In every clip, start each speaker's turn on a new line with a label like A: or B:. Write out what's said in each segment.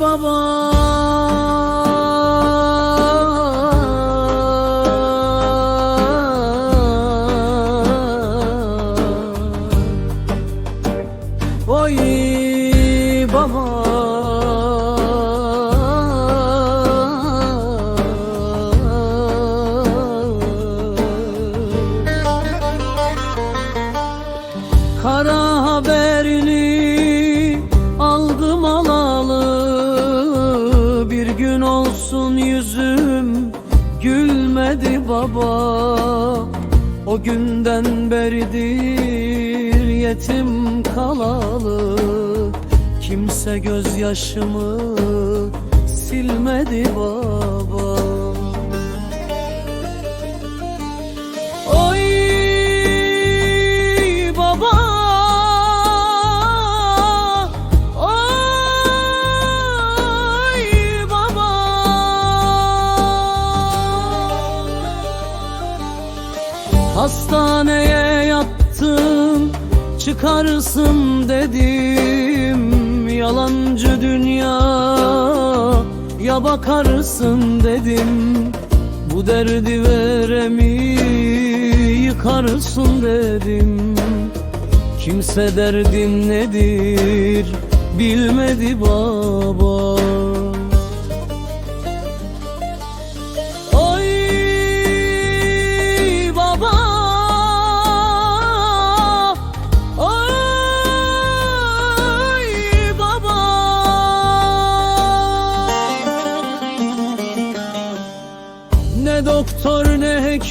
A: baba. Oy baba. Kara haberini gülmedi baba. O günden beridir yetim kalalı. Kimse gözyaşımı silmedi baba Hastaneye yattım çıkarsın dedim. Yalancı dünya ya bakarsın dedim. Bu derdi veremi yıkarsın dedim. Kimse derdim nedir bilmedi baba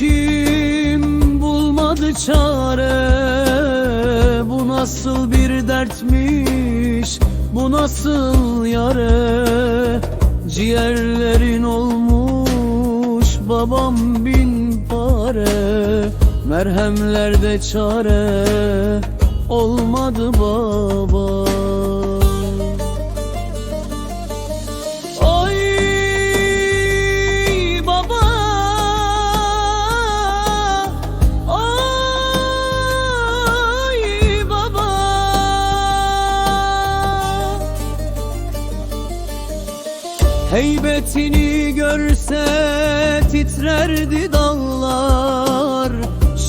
A: hekim bulmadı çare? Bu nasıl bir dertmiş? Bu nasıl yare? Ciğerlerin olmuş babam bin pare Merhemlerde çare olmadı baba Heybetini görse titrerdi dağlar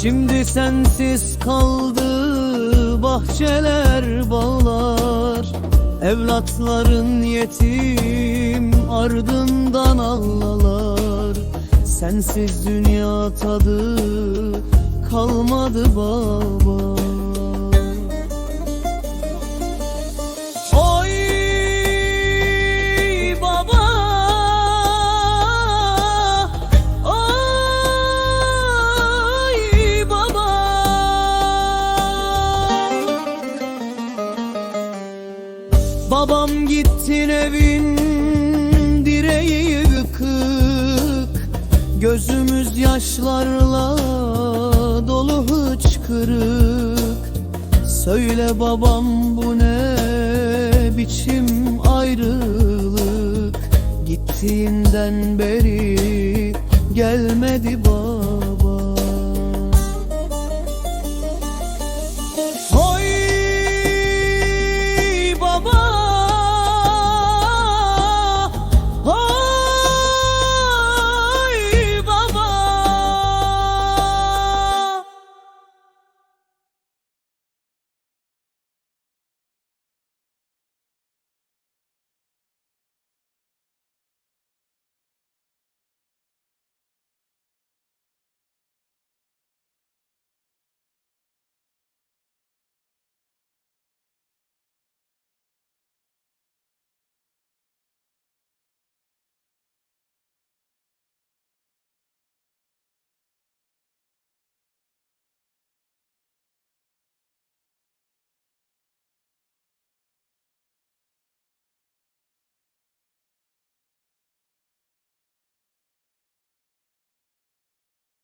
A: Şimdi sensiz kaldı bahçeler bağlar Evlatların yetim ardından ağlalar. Sensiz dünya tadı kalmadı baba Yaşlarla dolu hıçkırık. Söyle babam bu ne biçim ayrılık? Gittiğinden beri gelmedi baba